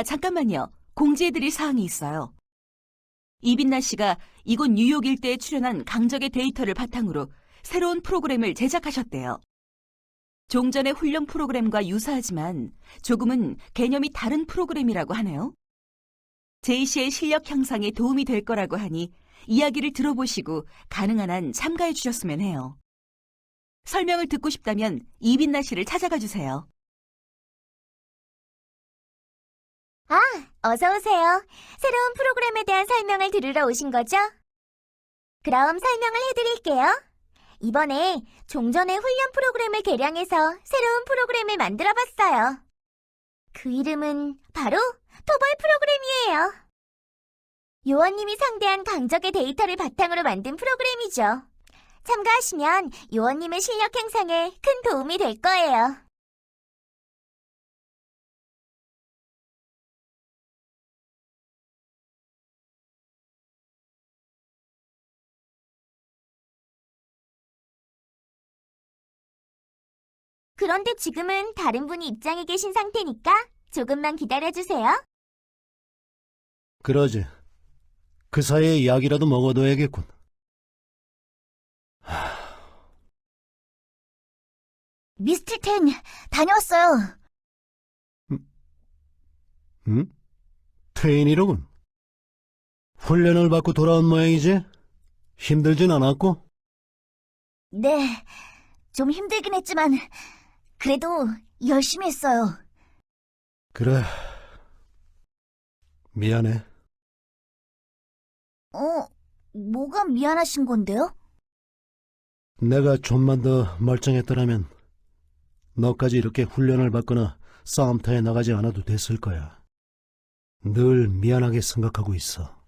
아, 잠깐만요. 공지해드릴 사항이 있어요. 이빈나 씨가 이곳 뉴욕 일대에 출연한 강적의 데이터를 바탕으로 새로운 프로그램을 제작하셨대요. 종전의 훈련 프로그램과 유사하지만 조금은 개념이 다른 프로그램이라고 하네요. 제이 씨의 실력 향상에 도움이 될 거라고 하니 이야기를 들어보시고 가능한 한 참가해 주셨으면 해요. 설명을 듣고 싶다면 이빈나 씨를 찾아가 주세요. 아, 어서 오세요. 새로운 프로그램에 대한 설명을 들으러 오신 거죠? 그럼 설명을 해드릴게요. 이번에 종전의 훈련 프로그램을 개량해서 새로운 프로그램을 만들어 봤어요. 그 이름은 바로 토벌 프로그램이에요. 요원님이 상대한 강적의 데이터를 바탕으로 만든 프로그램이죠. 참가하시면 요원님의 실력 향상에 큰 도움이 될 거예요. 그런데 지금은 다른 분이 입장에 계신 상태니까 조금만 기다려주세요. 그러지. 그 사이에 약이라도 먹어둬야겠군. 미스틸 텐 다녀왔어요. 응? 트레인이로군. 훈련을 받고 돌아온 모양이지? 힘들진 않았고? 네, 좀 힘들긴 했지만 그래도 열심히 했어요. 그래. 미안해. 어, 뭐가 미안하신 건데요? 내가 좀만 더 멀쩡했더라면 너까지 이렇게 훈련을 받거나 싸움터에 나가지 않아도 됐을 거야. 늘 미안하게 생각하고 있어.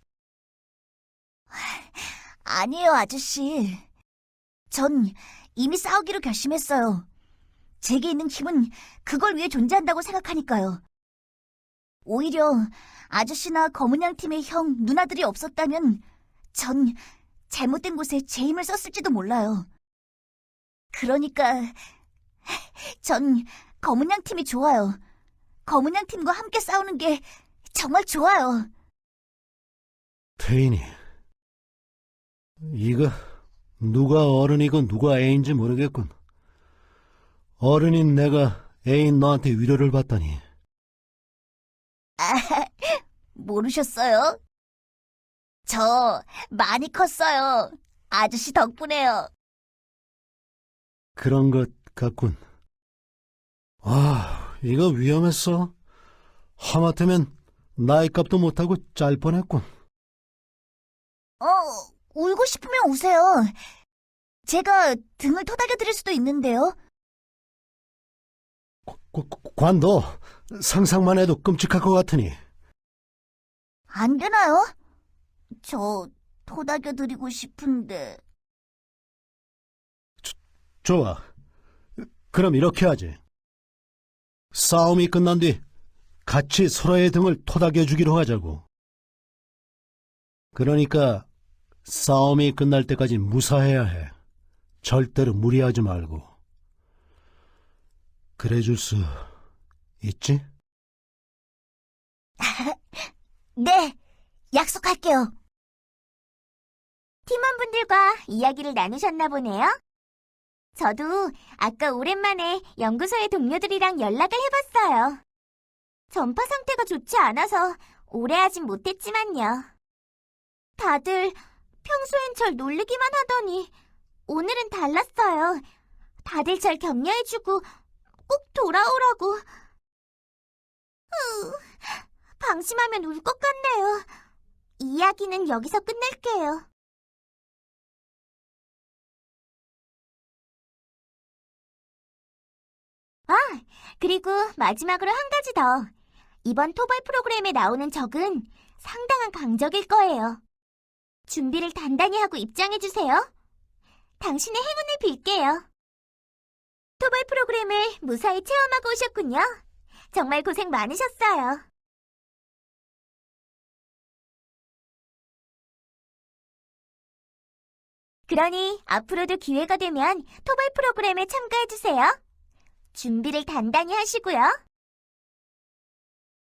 아니에요, 아저씨. 전 이미 싸우기로 결심했어요. 제게 있는 힘은 그걸 위해 존재한다고 생각하니까요. 오히려 아저씨나 검은양 팀의 형, 누나들이 없었다면 전 잘못된 곳에 제 힘을 썼을지도 몰라요. 그러니까 전 검은양 팀이 좋아요. 검은양 팀과 함께 싸우는 게 정말 좋아요. 태인이. 이거 누가 어른이고 누가 애인지 모르겠군. 어른인 내가 애인 너한테 위로를 받다니. 모르셨어요? 저 많이 컸어요. 아저씨 덕분에요. 그런 것 같군. 아, 이거 위험했어. 하마터면 나이 값도 못하고 짤 뻔했군. 어, 울고 싶으면 우세요. 제가 등을 토닥여 드릴 수도 있는데요. 관- 관도 상상만 해도 끔찍할 것 같으니. 안 되나요? 저 토닥여 드리고 싶은데. 좋아. 그럼 이렇게 하지. 싸움이 끝난 뒤 같이 서로의 등을 토닥여 주기로 하자고. 그러니까 싸움이 끝날 때까지 무사해야 해. 절대로 무리하지 말고. 그래 줄 수 있지? 네, 약속할게요. 팀원분들과 이야기를 나누셨나 보네요. 저도 아까 오랜만에 연구소의 동료들이랑 연락을 해봤어요. 전파 상태가 좋지 않아서 오래 하진 못했지만요. 다들 평소엔 절 놀리기만 하더니 오늘은 달랐어요. 다들 절 격려해주고 꼭 돌아오라고. 으, 방심하면 울 것 같네요. 이야기는 여기서 끝낼게요. 아, 그리고 마지막으로 한 가지 더. 이번 토벌 프로그램에 나오는 적은 상당한 강적일 거예요. 준비를 단단히 하고 입장해주세요. 당신의 행운을 빌게요. 토벌 프로그램을 무사히 체험하고 오셨군요. 정말 고생 많으셨어요. 그러니 앞으로도 기회가 되면 토벌 프로그램에 참가해주세요. 준비를 단단히 하시고요.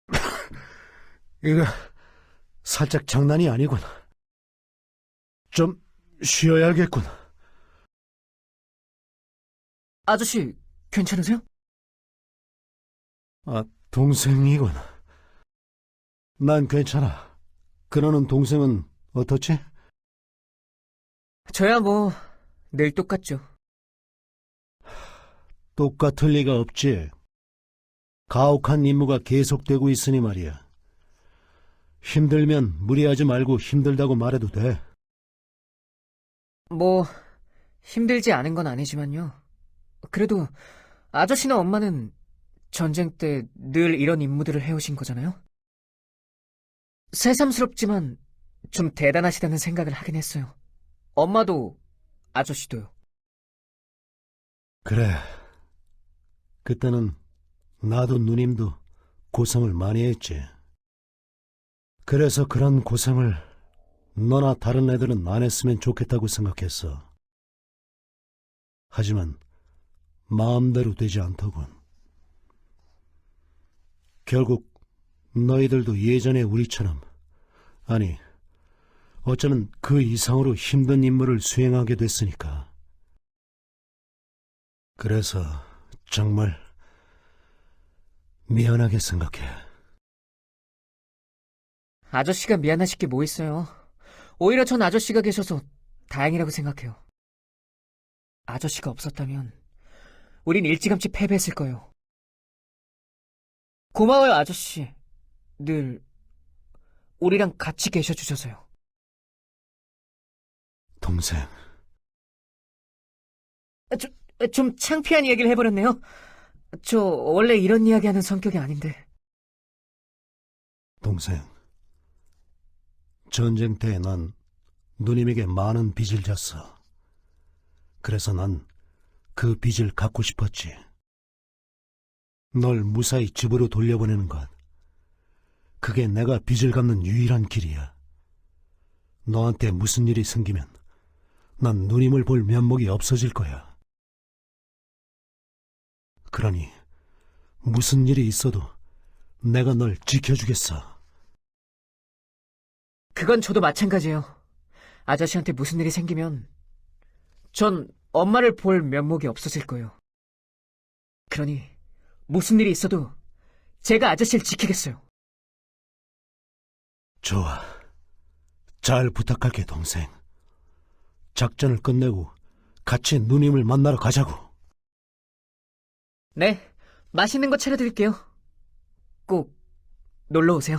이거 살짝 장난이 아니군. 좀 쉬어야겠군. 아저씨, 괜찮으세요? 아, 동생이군. 난 괜찮아. 그러는 동생은 어떻지? 저야 뭐, 늘 똑같죠. 똑같을 리가 없지. 가혹한 임무가 계속되고 있으니 말이야. 힘들면 무리하지 말고 힘들다고 말해도 돼. 뭐, 힘들지 않은 건 아니지만요. 그래도, 아저씨나 엄마는 전쟁 때 늘 이런 임무들을 해오신 거잖아요? 새삼스럽지만, 좀 대단하시다는 생각을 하긴 했어요. 엄마도, 아저씨도요. 그래. 그때는 나도 누님도 고생을 많이 했지. 그래서 그런 고생을 너나 다른 애들은 안 했으면 좋겠다고 생각했어. 하지만 마음대로 되지 않더군. 결국 너희들도 예전의 우리처럼 아니 어쩌면 그 이상으로 힘든 임무를 수행하게 됐으니까. 그래서 정말 미안하게 생각해. 아저씨가 미안하실 게 뭐 있어요. 오히려 전 아저씨가 계셔서 다행이라고 생각해요. 아저씨가 없었다면 우린 일찌감치 패배했을 거예요. 고마워요, 아저씨. 늘 우리랑 같이 계셔 주셔서요. 동생, 좀, 좀 창피한 이야기를 해버렸네요. 저 원래 이런 이야기 하는 성격이 아닌데. 동생. 전쟁 때 난 누님에게 많은 빚을 졌어. 그래서 난 그 빚을 갚고 싶었지. 널 무사히 집으로 돌려보내는 것. 그게 내가 빚을 갚는 유일한 길이야. 너한테 무슨 일이 생기면 난 누님을 볼 면목이 없어질 거야. 그러니 무슨 일이 있어도 내가 널 지켜주겠어. 그건 저도 마찬가지예요. 아저씨한테 무슨 일이 생기면 전 엄마를 볼 면목이 없어질 거예요. 그러니 무슨 일이 있어도 제가 아저씨를 지키겠어요. 좋아. 잘 부탁할게, 동생. 작전을 끝내고 같이 누님을 만나러 가자고. 네, 맛있는 거 차려드릴게요. 꼭 놀러 오세요.